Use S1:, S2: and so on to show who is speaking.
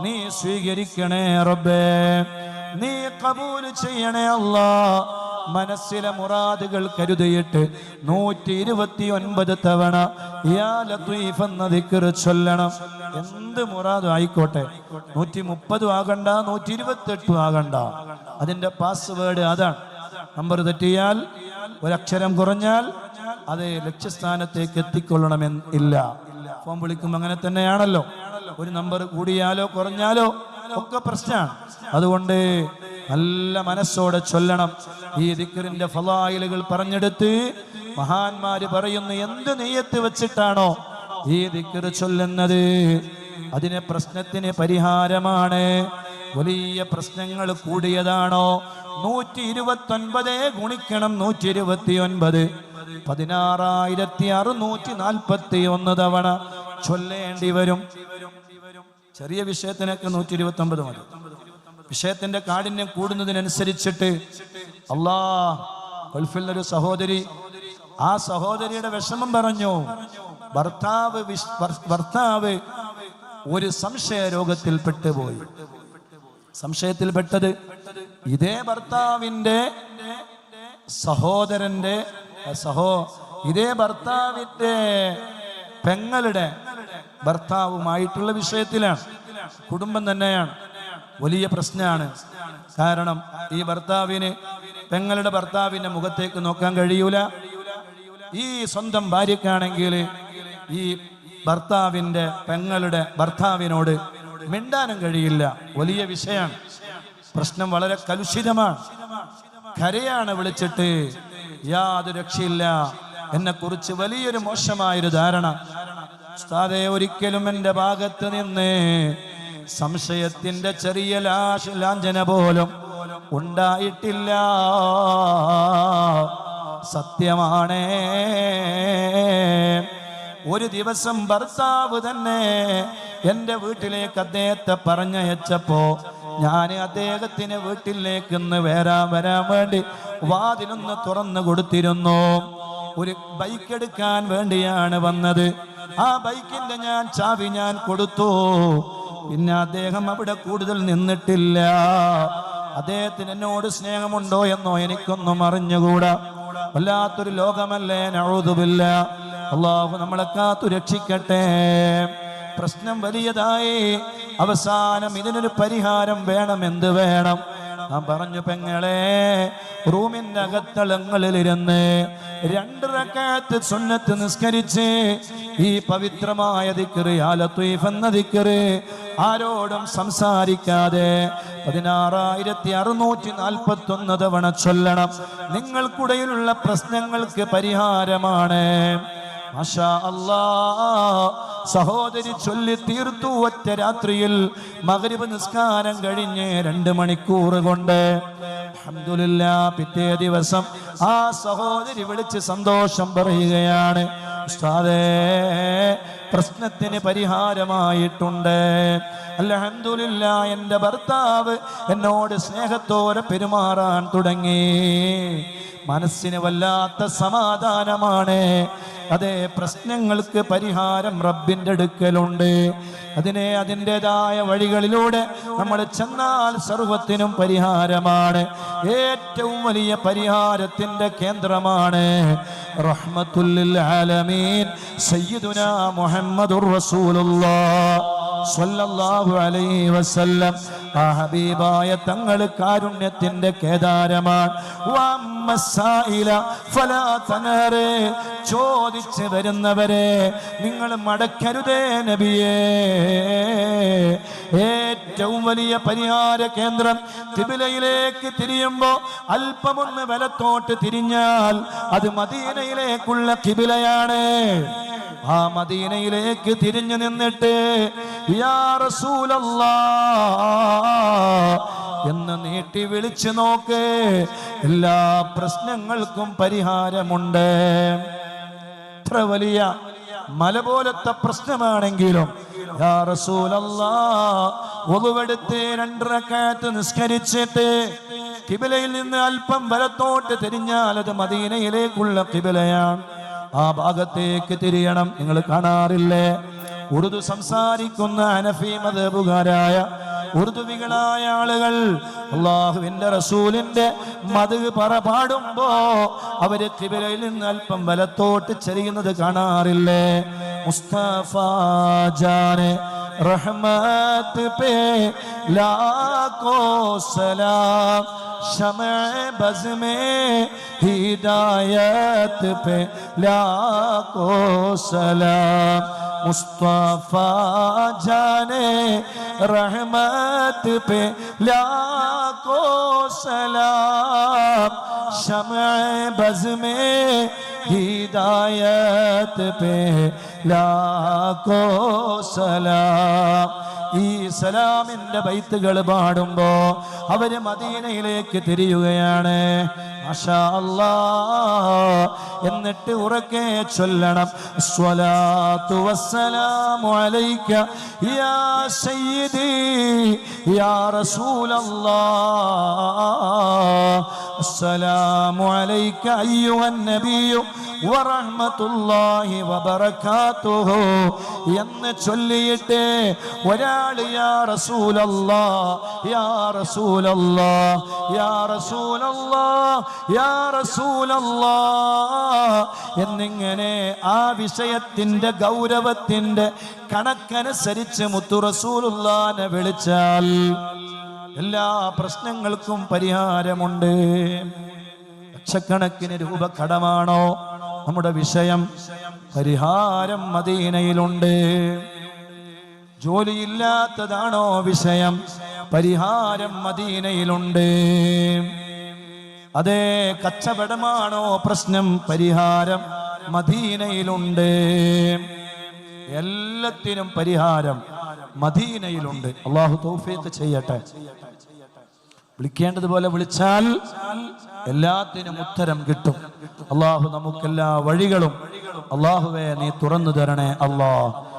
S1: നീ സ്വീകരിക്കണേ റബ്ബേ. നീ കബൂൽ ചെയ്യണേ അല്ല. മനസ്സിലെ മുറാദുകൾ കരുതിയിട്ട് നൂറ്റി ഇരുപത്തി ഒൻപത് തവണ എന്ന ചൊല്ലണം. എന്ത് മുറാദും ആയിക്കോട്ടെ. നൂറ്റി മുപ്പതും ആകണ്ട നൂറ്റി ഇരുപത്തി എട്ടും ആകണ്ട. അതിന്റെ പാസ്വേഡ് അതാണ്. നമ്പർ തെറ്റിയാൽ ഒരക്ഷരം കുറഞ്ഞാൽ അത് ലക്ഷ്യസ്ഥാനത്തേക്ക് എത്തിക്കൊള്ളണമെന്ന് ഇല്ല. ഫോൺ വിളിക്കുമ്പോൾ അങ്ങനെ തന്നെയാണല്ലോ. ഒരു നമ്പർ കൂടിയാലോ കുറഞ്ഞാലോ ഒക്കെ പ്രശ്നമാണ്. അതുകൊണ്ട് നല്ല മനസ്സോടെ ചൊല്ലണം. ഈ ദിക്കറിന്റെ ഫലായിലുകൾ പറഞ്ഞെടുത്ത് മഹാന്മാര് പറയുന്നു എന്ത് നെയ്യത്ത് വെച്ചിട്ടാണോ ഈ ദിക്കർ ചൊല്ലുന്നത്? അതിനെ പ്രശ്നത്തിന് പരിഹാരമാണ്. വലിയ പ്രശ്നങ്ങൾ കൂടിയതാണോ? നൂറ്റി ഇരുപത്തി ഒൻപത് ഗുണിക്കണം നൂറ്റി ഇരുപത്തി ഒൻപത് പതിനാറായിരത്തി അറുന്നൂറ്റി നാൽപ്പത്തി ഒന്ന് തവണ ചൊല്ലേണ്ടി വരും. ചെറിയ വിഷയത്തിനൊക്കെ നൂറ്റി ഇരുപത്തി ഒമ്പത് മതി. വിഷയത്തിന്റെ കാഠിന്യം കൂടുന്നതിനനുസരിച്ചിട്ട് അള്ളാ ഗൾഫിൽ ഒരു സഹോദരി ആ സഹോദരിയുടെ വിഷമം പറഞ്ഞു. ഭർത്താവ് ഭർത്താവ് ഒരു സംശയ രോഗത്തിൽ പെട്ടുപോയി സംശയത്തിൽപ്പെട്ടത് ഇതേ ഭർത്താവിന്റെ സഹോദരന്റെ സഹോ ഇതേ ഭർത്താവിന്റെ പെങ്ങളുടെ ഭർത്താവുമായിട്ടുള്ള വിഷയത്തിലാണ്. കുടുംബം തന്നെയാണ്. വലിയ പ്രശ്നമാണ്. കാരണം ഈ ഭർത്താവിന് പെങ്ങളുടെ ഭർത്താവിന്റെ മുഖത്തേക്ക് നോക്കാൻ കഴിയൂല. ഈ സ്വന്തം ഭാര്യക്കാണെങ്കിൽ ഈ ഭർത്താവിന്റെ പെങ്ങളുടെ ഭർത്താവിനോട് മിണ്ടാനും കഴിയില്ല. വലിയ വിഷയമാണ്. പ്രശ്നം വളരെ കലുഷിതമാണ്. കരയാണ് വിളിച്ചിട്ട് യാതൊരു രക്ഷയില്ല. എന്നെ കുറിച്ച് വലിയൊരു മോശമായൊരു ധാരണ ഉസ്താദേ ഒരിക്കലും എന്റെ ഭാഗത്ത് നിന്ന് സംശയത്തിന്റെ ചെറിയ ലാശ ലാഞ്ചന പോലും ഉണ്ടായിട്ടില്ല. സത്യമാണേ. ഒരു ദിവസം ഭർത്താവ് തന്നെ എന്റെ വീട്ടിലേക്ക് അദ്ദേഹത്തെ പറഞ്ഞയച്ചപ്പോ ഞാൻ അദ്ദേഹത്തിന് വീട്ടിലേക്ക് ഇന്ന് വരാൻ വരാൻ വേണ്ടി വാതിലൊന്ന് തുറന്നു കൊടുത്തിരുന്നു. ഒരു ബൈക്ക് എടുക്കാൻ വേണ്ടിയാണ് വന്നത്. ആ ബൈക്കിന്റെ ഞാൻ ചാവി ഞാൻ കൊടുത്തു. പിന്നെ അദ്ദേഹം അവിടെ കൂടുതൽ നിന്നിട്ടില്ല. അദ്ദേഹത്തിന് എന്നോട് സ്നേഹമുണ്ടോ എന്നോ എനിക്കൊന്നും അറിഞ്ഞുകൂടാ. വല്ലാത്തൊരു ലോകമല്ലേ? നഴുതുമില്ല അള്ളാഹു നമ്മളെ കാത്തു രക്ഷിക്കട്ടെ. പ്രശ്നം വലിയതായി. അവസാനം ഇതിനൊരു പരിഹാരം വേണം. എന്ത് വേണം? ഞാൻ പറഞ്ഞു പെങ്ങളെ റൂമിന്റെ അകത്തളങ്ങളിലിരുന്ന് രണ്ട് റക്കാത്ത് സുന്നത്ത് നിസ്കരിച്ച് ഈ പവിത്രമായ ദിക്കറ് ആലത്വീഫ് എന്ന ദിക്കറ് ആരോടും സംസാരിക്കാതെ പതിനാറായിരത്തി അറുന്നൂറ്റി നാൽപ്പത്തി ഒന്ന് തവണ ചൊല്ലണം. നിങ്ങൾക്കിടയിലുള്ള പ്രശ്നങ്ങൾക്ക് പരിഹാരമാണ്. സഹോദരി ചൊല്ലി തീർത്തു ഒറ്റ രാത്രിയിൽ മകരിവ് നിസ്കാരം കഴിഞ്ഞ് രണ്ട് മണിക്കൂർ കൊണ്ട്. അൽഹംദുലില്ലാ പിറ്റേ ദിവസം ആ സഹോദരി വിളിച്ച് സന്തോഷം പറയുകയാണ്. ഉസ്താദേ പ്രശ്നത്തിന് പരിഹാരമായിട്ടുണ്ട്. അൽഹംദുലില്ല എന്റെ ഭർത്താവ് എന്നോട് സ്നേഹത്തോടെ പെരുമാറാൻ തുടങ്ങി. മനസ്സിന് വല്ലാത്ത സമാധാനമാണ്. അതെ പ്രശ്നങ്ങൾക്ക് പരിഹാരം റബ്ബിന്റെ അടുക്കലുണ്ട്. അതിനെ അതിന്റെതായ വഴികളിലൂടെ നമ്മൾ ചെന്നാൽ സർവത്തിനും പരിഹാരമാണ്. ഏറ്റവും വലിയ പരിഹാരത്തിന്റെ കേന്ദ്രമാണ് റഹ്മത്തുല്ലിൽ ആലമീൻ സയ്യിദുന മുഹമ്മദുർ റസൂലുള്ളാഹ് സ്വല്ലല്ലാഹു അലൈഹി വസല്ലം. ആ ഹബീബായ തങ്ങൾ കാരുണ്യത്തിന്റെ കേദാരമാണ്. ചോദിച്ച് വരുന്നവരെ നിങ്ങൾ മടക്കരുതേ നബിയേ. ഏറ്റവും വലിയ പരിഹാര കേന്ദ്രം തിബിലയിലേക്ക് തിരിയുമ്പോ അല്പമൊന്ന് വലത്തോട്ട് തിരിഞ്ഞാൽ അത് മദീനയിലേക്കുള്ള കിബിലയാണ് ആ മദീനയിലേക്ക് തിരിഞ്ഞു നിന്നിട്ട് എന്ന് നീട്ടി വിളിച്ചു നോക്ക്. എല്ലാ പ്രശ്നങ്ങൾക്കും പരിഹാരമുണ്ട്. എത്ര വലിയ മല പോലത്തെ പ്രശ്നമാണെങ്കിലും ഒതുവെടുത്ത് രണ്ടരക്കാറ്റ് നിസ്കരിച്ചിട്ട് കിബിലയിൽ നിന്ന് അല്പം വലത്തോട്ട് തിരിഞ്ഞാൽ അത് മദീനയിലേക്കുള്ള കിബിലയാണ്. ആ ഭാഗത്തേക്ക് തിരിയണം. നിങ്ങൾ കാണാറില്ലേ? ഉറുദു സംസാരിക്കുന്ന അനഫി മതബുകാരായ ഉറുദുവികളായ ആളുകൾ അള്ളാഹുവിന്റെ റസൂലിന്റെ മത് പറ പാടുമ്പോ അവർ കിബിലയിൽ നിന്ന് അല്പം വലത്തോട്ട് ചെറിയുന്നത് കാണാറില്ലേ? മുസ്തഫ ജാനെ റഹ്മത്ത് പേ ലാഖോ സലാം ശമ ബസ് മേ ഹിദായത്ത് പേ ലാഖോ സലാം. മുസ്തഫ ജാനെ റഹ്മത്ത് പേ ലാഖോ സലാം ശമ ബസ് മേ हिदायत पे लाखो सलाम ഈ സലാമിന്റെ ബൈത്തുകൾ പാടുമ്പോ അവര് മദീനയിലേക്ക് തിരിയുകയാണ് മാഷാ അല്ലാ. എന്നിട്ട് ഉറക്കെ ചൊല്ലണം. സ്വലാത്തു വസ്സലാമു അലൈക യാ സയ്യിദി യാ റസൂലല്ലാഹ് അസ്സലാമു അലൈക അയ്യുഹൻ നബിയു. വറഹ്മത്തുള്ളാഹി വബറകാതുഹു. എന്ന് ചൊല്ലിയിട്ട് ഒരാൾ യാ റസൂലല്ലാ യാ റസൂലല്ലാ യാ റസൂലല്ലാ യാ റസൂലല്ലാ. എന്നിങ്ങനെ ആ വിഷയത്തിന്റെ ഗൗരവത്തിന്റെ കണക്കനുസരിച്ച് മുത്തുറസൂലുള്ളാനെ വിളിച്ചാൽ എല്ലാ പ്രശ്നങ്ങൾക്കും പരിഹാരമുണ്ട്. ലക്ഷക്കണക്കിന് രൂപ കടമാണോ നമ്മുടെ വിഷയം? പരിഹാരം മദീനയിലുണ്ട്. ജോലിയില്ലാത്തതാണോ വിഷയം? പരിഹാരം മദീനയിലുണ്ട്. അതേ കച്ചവടമാണോ പ്രശ്നം? പരിഹാരം മദീനയിലുണ്ട്. എല്ലാത്തിനും പരിഹാരം മദീനയിലുണ്ട്. അള്ളാഹു തൗഫീഖ് ചെയ്യട്ടെ. വിളിക്കേണ്ടതുപോലെ വിളിച്ചാൽ എല്ലാത്തിനും ഉത്തരം കിട്ടും. അള്ളാഹു നമുക്കെല്ലാ വഴികളും അള്ളാഹുവെ നീ തുറന്നു തരണേ. അള്ളാഹ്